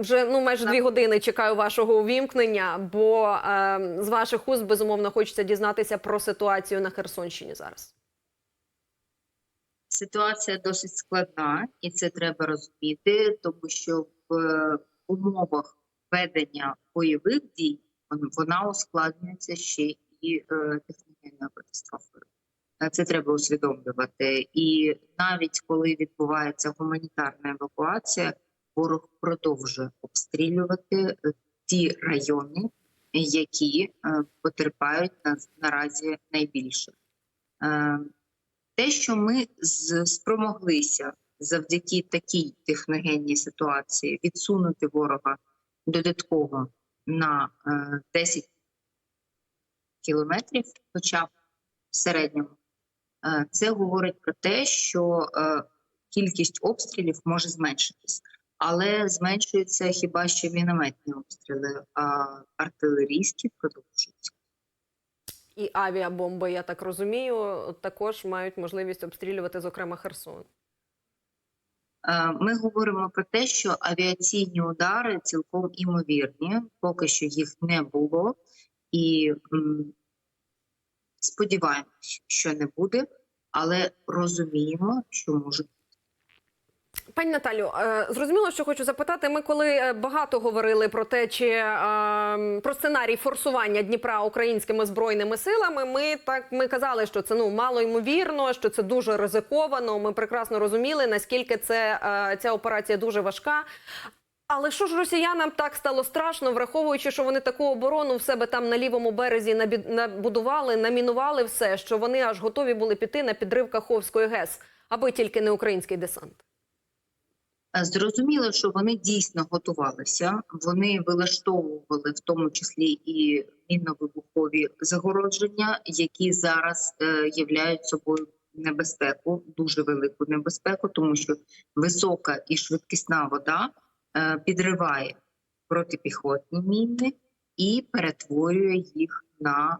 вже ну майже дві години чекаю вашого увімкнення, бо е, з ваших уст безумовно хочеться дізнатися про ситуацію на Херсонщині зараз. Ситуація досить складна, і це треба розуміти, тому що в е, умовах ведення бойових дій вона ускладнюється ще і е, техногенною катастрофою. Е, Це треба усвідомлювати. І навіть коли відбувається гуманітарна евакуація, ворог продовжує обстрілювати е, ті райони, які е, потерпають на, наразі найбільше. Е, те, що ми спромоглися завдяки такій техногенній ситуації відсунути ворога додатково на е, 10 кілометрів, хоча б в середньому, це говорить про те, що кількість обстрілів може зменшитись. Але зменшуються хіба що мінометні обстріли, а артилерійські продовжуються. І авіабомби, я так розумію, також мають можливість обстрілювати, зокрема, Херсон. Е, Ми говоримо про те, що авіаційні удари цілком імовірні, поки що їх не було, і м, сподіваємось, що не буде, але розуміємо, що може бути. Пані Наталю, е, зрозуміло, що хочу запитати. Ми коли е, багато говорили про те, чи е, про сценарій форсування Дніпра українськими збройними силами, ми так ми казали, що це ну мало ймовірно, що це дуже ризиковано. Ми прекрасно розуміли, наскільки це ця операція дуже важка. Але що ж росіянам так стало страшно, враховуючи, що вони таку оборону в себе там на лівому березі набудували, намінували все, що вони аж готові були піти на підрив Каховської ГЕС, аби тільки не український десант. Е, Зрозуміло, що вони дійсно готувалися. Вони вилаштовували в тому числі і мінно-вибухові загородження, які зараз е, являють собою небезпеку, дуже велику небезпеку, тому що висока і швидкісна вода е, підриває протипіхотні міни і перетворює їх на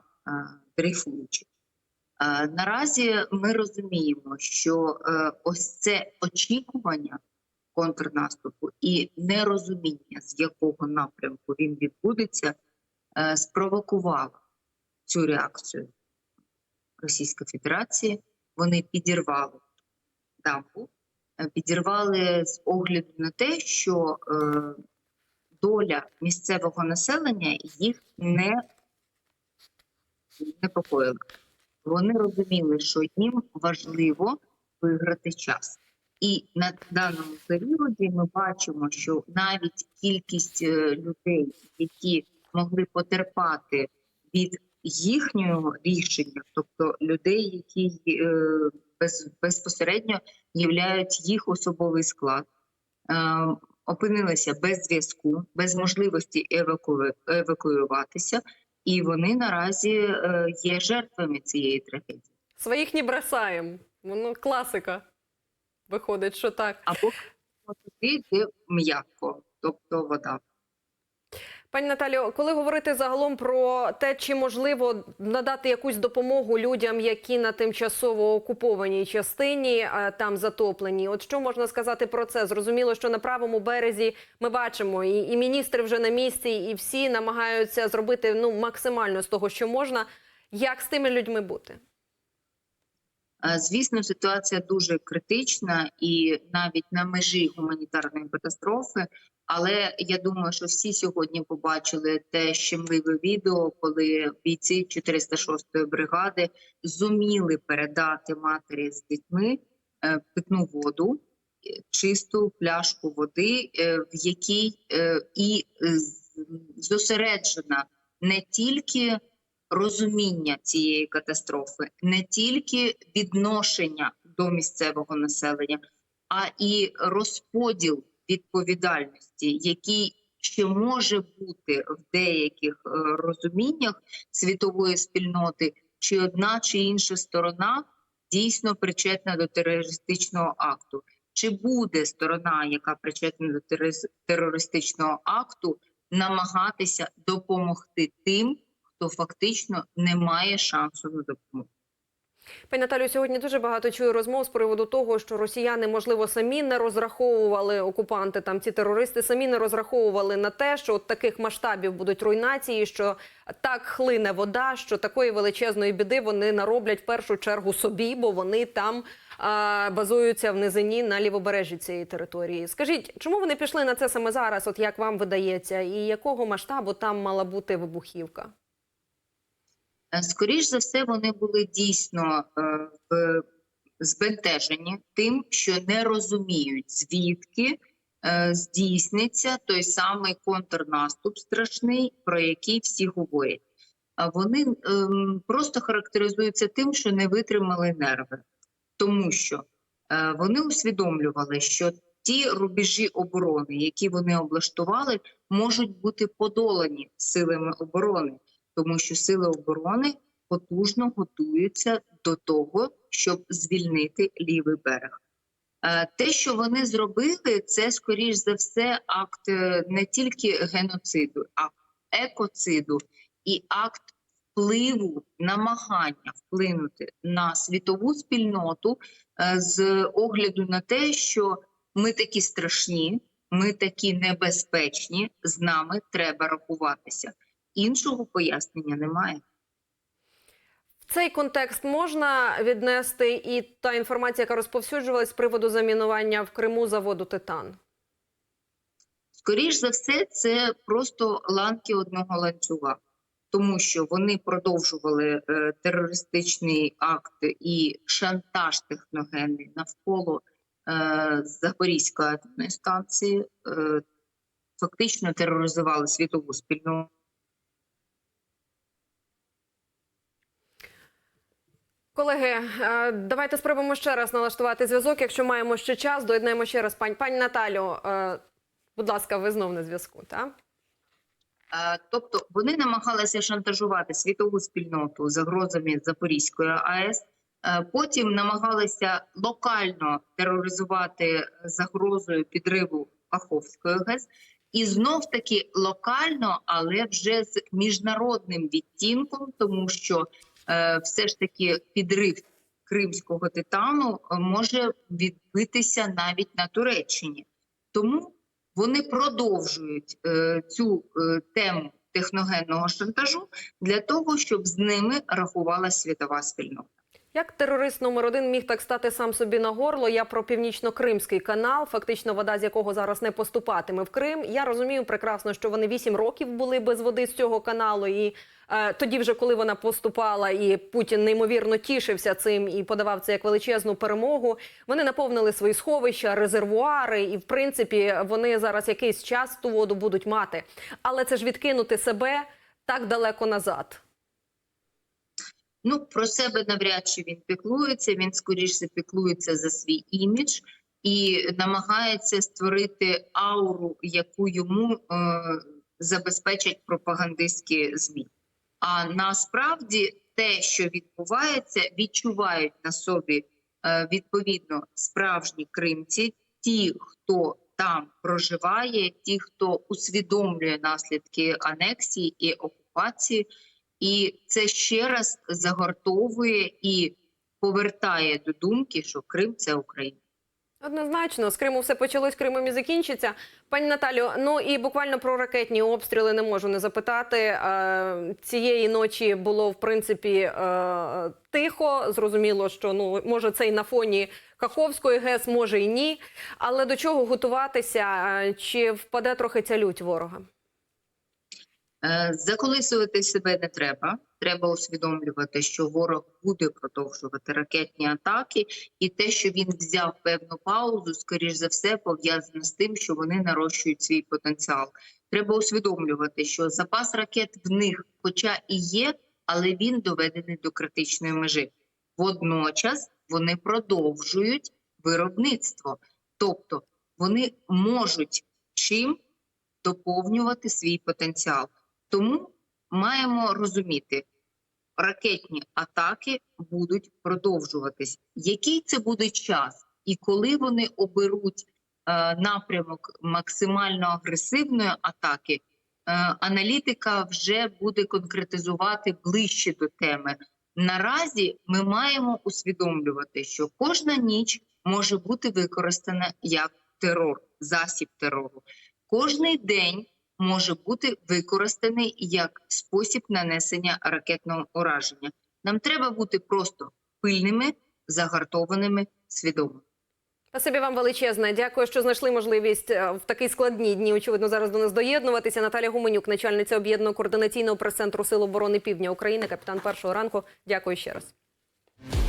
дрейфуючі. Наразі ми розуміємо, що ось це очікування контрнаступу і нерозуміння, з якого напрямку він відбудеться, е, спровокувало цю реакцію Російської Федерації. Вони підірвали дамбу, е, підірвали з огляду на те, що е, доля місцевого населення їх не непокоїла. Вони розуміли, що їм важливо виграти час. І на даному періоді ми бачимо, що навіть кількість е, людей, які могли потерпати від їхнього рішення, тобто людей, які е, без, безпосередньо являють їх особовий склад, е, опинилися без зв'язку, без можливості еваку... евакуюватися, і вони наразі є жертвами цієї трагедії. Своїх не бросаємо. Воно класика. Виходить, що так. або туди, де м'яко, тобто вода. Пані Наталю, коли говорити загалом про те, чи можливо надати якусь допомогу людям, які на тимчасово окупованій частині там затоплені, от що можна сказати про це? Зрозуміло, що на правому березі ми бачимо, і, і міністри вже на місці, і всі намагаються зробити ну максимально з того, що можна. Як з тими людьми бути? Е, Звісно, ситуація дуже критична і навіть на межі гуманітарної катастрофи. Але я думаю, що всі сьогодні побачили те щемливе відео, коли бійці 406-ї бригади зуміли передати матері з дітьми е, питну воду, е, чисту пляшку води, в якій і зосереджена не тільки розуміння цієї катастрофи, не тільки відношення до місцевого населення, а і розподіл відповідальності, який ще може бути в деяких е, розуміннях світової спільноти, чи одна чи інша сторона дійсно причетна до терористичного акту. Чи буде сторона, яка причетна до терористичного акту, намагатися допомогти тим, хто фактично не має шансу на допомогу? Пані Наталю, сьогодні дуже багато чую розмов з приводу того, що росіяни, можливо, самі не розраховували окупанти, там ці терористи самі не розраховували на те, що от таких масштабів будуть руйнації, що так хлине вода, що такої величезної біди вони нароблять в першу чергу собі, бо вони там а, базуються в низині на лівобережжі цієї території. Скажіть, чому вони пішли на це саме зараз? От як вам видається, і якого масштабу там мала бути вибухівка? Е, Скоріш за все, вони були дійсно е, в- збентежені тим, що не розуміють, звідки е, здійсниться той самий контрнаступ страшний, про який всі говорять. Вони ем, просто характеризуються тим, що не витримали нерви, тому що вони усвідомлювали, що ті рубежі оборони, які вони облаштували, можуть бути подолані силами оборони тому що сили оборони потужно готуються до того, щоб звільнити лівий берег. Е, Те, що вони зробили, це скоріш за все акт е, не тільки геноциду, а екоциду і акт впливу, намагання вплинути на світову спільноту е, з огляду на те, що ми такі страшні, ми такі небезпечні, з нами треба рахуватися. Іншого пояснення немає. В цей контекст можна віднести і та інформація, яка розповсюджувалась з приводу замінування в Криму заводу Титан. Скоріш за все, це просто ланки одного ланцюга, тому що вони продовжували е, терористичний акт і шантаж техногенний навколо е, Запорізької атомної станції, е, фактично тероризували світову спільноту. Колеги, е, давайте спробуємо ще раз налаштувати зв'язок. Якщо маємо ще час, доєднаємо ще раз пані. Пані Наталю, е, будь ласка, ви знов на зв'язку, так? Е, Тобто вони намагалися шантажувати світову спільноту загрозами Запорізької АЕС. Потім намагалися локально тероризувати загрозою підриву Каховської ГЕС. І знов таки локально, але вже з міжнародним відтінком, тому що все ж таки підрив кримського титану е, може відбитися навіть на Туреччині. Тому вони продовжують е, цю е, тему техногенного шантажу для того, щоб з ними рахувала світова спільнота. Як терорист номер один міг так стати сам собі на горло? Я про північно-кримський канал, фактично вода з якого зараз не поступатиме в Крим. Я розумію прекрасно, що вони вісім років були без води з цього каналу, і е, тоді, вже коли вона поступала, і Путін неймовірно тішився цим і подавав це як величезну перемогу. Вони наповнили свої сховища, резервуари, і в принципі вони зараз якийсь час ту воду будуть мати. Але це ж відкинути себе так далеко назад. Ну про себе навряд чи він піклується. Він скоріше піклується за свій імідж і намагається створити ауру, яку йому е, забезпечать пропагандистські змі. А насправді те, що відбувається, відчувають на собі е, відповідно справжні кримці, ті, хто там проживає, ті, хто усвідомлює наслідки анексії і окупації. І це ще раз загортовує і повертає до думки, що Крим це Україна. Однозначно, з Криму все почалось, Кримом і закінчиться. Пані Наталю, ну і буквально про ракетні обстріли не можу не запитати. Е, Цієї ночі було в принципі е, тихо. Зрозуміло, що ну може це і на фоні Каховської ГЕС, може і ні. Але до чого готуватися? Е, Чи впаде трохи ця лють ворога? Е, Заколисувати себе не треба. Треба усвідомлювати, що ворог буде продовжувати ракетні атаки, і те, що він взяв певну паузу, скоріш за все, пов'язано з тим, що вони нарощують свій потенціал. Треба усвідомлювати, що запас ракет в них, хоча і є, але він доведений до критичної межі. Водночас вони продовжують виробництво, тобто вони можуть чим доповнювати свій потенціал. Тому маємо розуміти, ракетні атаки будуть продовжуватись. Який це буде час, і коли вони оберуть е, напрямок максимально агресивної атаки, е, аналітика вже буде конкретизувати ближче до теми. Наразі ми маємо усвідомлювати, що кожна ніч може бути використана як терор, засіб терору. Кожний день може бути використаний як спосіб нанесення ракетного ураження. Нам треба бути просто пильними, загартованими, свідомими. Спасибі вам величезне. Дякую, що знайшли можливість е, в такі складні дні. Очевидно, зараз до нас доєднуватися. Наталя Гуменюк, начальниця об'єднаного координаційного прес-центру Сил оборони Півдня України, капітан першого ранку. Дякую ще раз.